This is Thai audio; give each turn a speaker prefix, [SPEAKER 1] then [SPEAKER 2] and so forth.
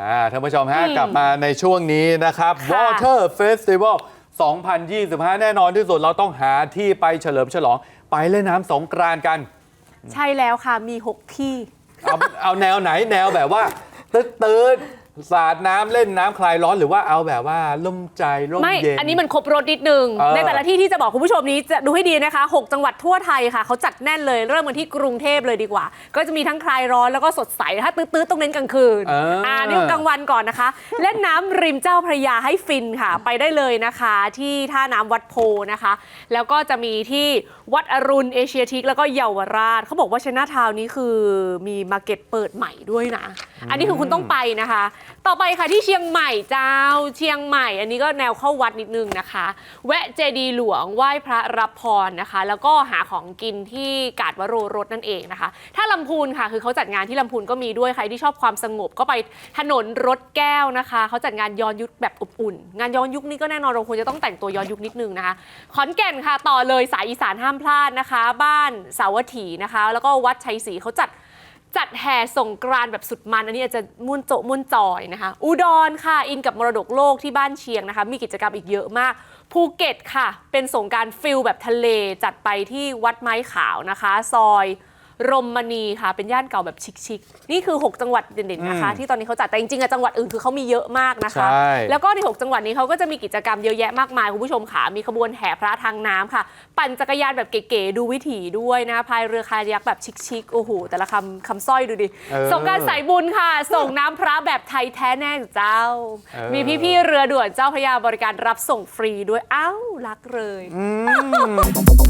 [SPEAKER 1] อ่าท่านผู้ชมฮะ
[SPEAKER 2] อืม
[SPEAKER 1] กลับมาในช่วงนี้นะครับ
[SPEAKER 2] ค่ะ
[SPEAKER 1] Water Festival 2025 แน่นอนที่สุดเราต้องหาที่ไปเฉลิมฉลอง ไปเล่นน้ำสงกรานต์กัน
[SPEAKER 2] ใช่แล้วค่ะมี 6 ที่
[SPEAKER 1] เอาเอาแนวไหนแนวแบบว่า ตึ๊ดตืด สาดน้ำเล่นน้ำคลายร้อนหรือว่าเอาแบบว่าล่มใจร่ม
[SPEAKER 2] ไม่
[SPEAKER 1] เย็น
[SPEAKER 2] อันนี้มันครบรถนิดนึง
[SPEAKER 1] เออ
[SPEAKER 2] ในแต่ละที่ที่จะบอกคุณผู้ชมนี้จะดูให้ดีนะคะ 6 จังหวัดทั่วไทยค่ะ เขาจัดแน่นเลย เริ่มกันที่กรุงเทพเลยดีกว่า ก็จะมีทั้งคลายร้อนแล้วก็สดใส ถ้าตื้อๆต้องเน้นกลางคืน
[SPEAKER 1] เอออ่
[SPEAKER 2] นี่กลางวันก่อนนะคะ เล่นน้ำริมเจ้าพระยาให้ฟินค่ะ ไปได้เลยนะคะ ที่ท่าน้ำวัดโพนะคะ แล้วก็จะมีที่วัดอรุณเอเชียทิกแล้วก็เยาวราชเขาบอกว่าชนะทาวน์นี้คือมีมาร์เก็ตเปิดใหม่ด้วยนะ อันนี้คือคุณต้องไปนะคะต่อไปค่ะที่เชียงใหม่เจ้าเชียงใหม่ อันนี้ก็แนวเข้าวัดนิดนึงนะคะ แวะเจดีหลวงไหว้พระรับพรนะคะ แล้วก็หาของกินที่กาดวโรรสนั่นเองนะคะ ถ้าลำพูนค่ะคือเขาจัดงานที่ลำพูนก็มีด้วยใครที่ชอบความสงบก็ไปถนนรถแก้วนะคะเขาจัดงานย้อนยุคแบบอบอุ่น งานย้อนยุคนี้ก็แน่นอนเราควรจะต้องแต่งตัวย้อนยุคนิดนึงนะคะขอนแก่นค่ะต่อเลยสายอีสานห้ามพลาดนะคะ บ้านสาวัตถีนะคะ แล้วก็วัดชัยศรีเขาจัด จัดแห่ส่งกรานแบบสุดมัน อันนี้อาจจะมุ่วนโจมุ่วนจอยนะคะ อุดรค่ะ อินกับมรดกโลกที่บ้านเชียงนะคะ มีกิจกรรมอีกเยอะมาก ภูเก็ตค่ะ เป็นสงการฟิลแบบทะเลจัดไปที่วัดไม้ขาวนะคะ ซอย รมมณีค่ะ เป็นย่านเก่าแบบชิคๆนี่คือ 6 จังหวัดเด่นๆนะคะ
[SPEAKER 1] อืม
[SPEAKER 2] ที่ตอนนี้เขาจัดแต่จริงๆอะจังหวัดอื่นคือเขามีเยอะมากนะคะ
[SPEAKER 1] ใช่
[SPEAKER 2] แล้วก็ใน 6 จังหวัดนี้เขาก็จะมีกิจกรรมเยอะแยะมากมายคุณผู้ชมค่ะมีขบวนแห่พระทางน้ำค่ะ ปั่นจักรยานแบบเก๋ๆดูวิถีด้วยนะพายเรือคายักแบบชิคๆโอ้โหแต่ละคำคำสร้อยดูดิ
[SPEAKER 1] เออ
[SPEAKER 2] ส่งการสายบุญค่ะ ส่งน้ำพระแบบไทยแท้แน่เจ้า
[SPEAKER 1] เออ
[SPEAKER 2] มีพี่ๆเรือด่วนเจ้าพระยาบริการรับส่งฟรีด้วยอ้าวรักเลย
[SPEAKER 1] อืม